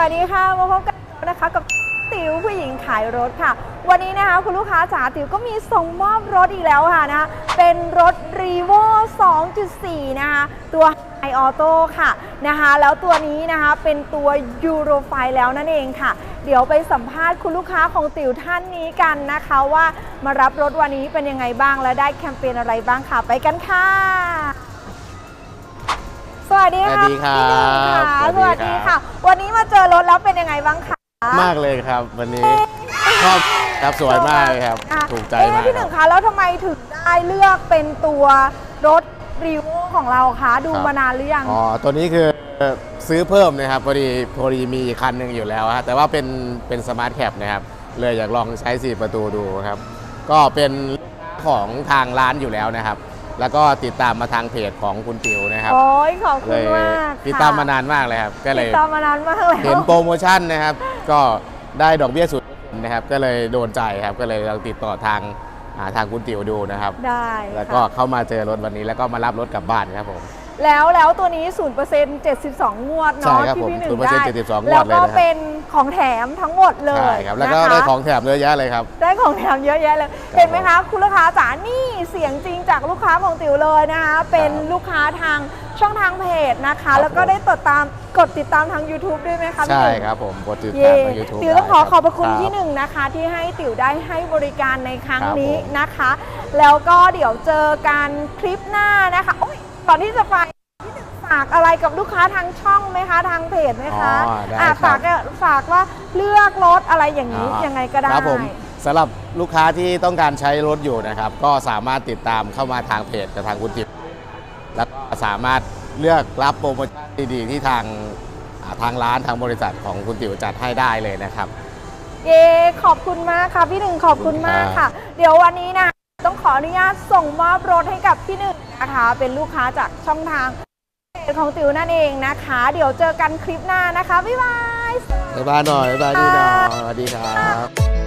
วัสดีค่ะมาพบกันนะคะกับติ๋วผู้หญิงขายรถค่ะ วันนี้นะคะคุณลูกค้าจ๋าติ๋วก็มีส่งมอบรถอีกแล้วค่ะนะคะเป็นรถ r e v o 2.4 นะคะตัวไอออโต้ค่ะนะคะแล้วตัวนี้นะคะเป็นตัวยูโรไฟแล้วนั่นเองค่ะ เดี๋ยวไปสัมภาษณ์คุณลูกค้าของติ๋วท่านนี้กันนะคะว่ามารับรถวันนี้เป็นยังไงบ้างและได้แคมเปญอะไรบ้างค่ะไปกันค่ะ สวัสดีค่ะสวัสดีครับพี่หนึ่งค่ะสสวัวัสสดีดีครัค่ะบ วันนี้มาเจอรถแล้วเป็นยังไงบ้างคะมากเลยครับ วันนี้ชอบครับสวยมากเลยครับ อะถูกใจเอ๊ะมากพี่หนึ่งคะแล้วทำไมถึงได้เลือกเป็นตัวรถรีโวของเราคะดูมานานหรือยัง อ๋อตัวนี้คือซื้อเพิ่มนะครับพอดีพอดีมีคันหนึ่งอยู่แล้วฮะแต่ว่าเป็นเป็นสมาร์ทแคปนะครับ เลยอยากลองใช้ 4 ประตูดูครับ ก็เป็นของทางร้านอยู่แล้วนะครับ แล้วก็ติดตามมาทางเพจของคุณติวนะครับโอ้ยขอบเลคุณยมากติดตามมานานมากเลยครับ ก็เลติยดตามมานานมากแล้วเห็นโปรโมชั่นนะครับ ก็ได้ดอกเบี้ยสุดนะครับ ก็เลยโดนใจครับ ก็เลยลองติดต่อทางอ่าทางคุณติวดูนะครับ ได้แล้วก็ค่ะเข้ามาเจอรถวันนี้แล้วก็มารับรถกลับบ้านครับผม แล้วแล้วตัวนี้ 0% 72 งวดใช่เนาะครับที่ผมพี่หนึ่ง0%ได้ 72งวดแล้วเลยก็นะครับเป็นของแถมทั้งหมดเลยใช่ครับแล้วก็นะคะ ได้ของแถมเยอะแยะเลยครับ ได้ของแถมเยอะแยะเลย เห็นไหมคะ คุณลูกค้าจ๋านี่เสียงจริงจากลูกค้าของติ๋วเลยนะคะเป็นลูกค้าทางช่องทางเพจนะคะ ครับแล้วก็ได้ติดตามกดติดตามทาง YouTube ด้วยไหมคะพี่ใช่หนึ่งครับผมกดติดตาเย่มทางยูทูบ ติ๋วต้องขอขอบพระคุณรับที่หนึ่งนะคะ ที่ให้ติ๋วได้ให้บริการในครั้งครับนี้ผม นะคะ แล้วก็เดี๋ยวเจอกันคลิปหน้านะคะโอ้ย ก่อนที่จะไปพี่หนึ่งฝากอะไรกับลูกค้าทางช่องไหมคะทางเพจไหมคะอ๋อได้อะครับ ฝากฝากว่าเลือกรถอะไรอย่างนี้อ่ายังไงก็ได้ ครับผมสำหรับลูกค้าที่ต้องการใช้รถอยู่นะครับ ก็สามารถติดตามเข้ามาทางเพจกับทางคุณติวแล้วก็สามารถเลือกรับโปรโมชั่นดีๆที่ทางอ่าทางร้านทางบริษัทของคุณติ๋วจัดให้ได้เลยนะครับ เย้ขอบคุณมากค่ะพี่หนึ่งขอบคุณมากค่ะ เดี๋ยววันนี้นะ ต้องขออนุญาตส่งมอบรถให้กับพี่หนึ่ง นะคะ เป็นลูกค้าจากช่องทางของติวนั่นเองนะคะ เดี๋ยวเจอกันคลิปหน้านะคะ บ๊ายบาย บ๊ายบายหน่อยบ๊ายบายดีหน่อยสวัสดีครับ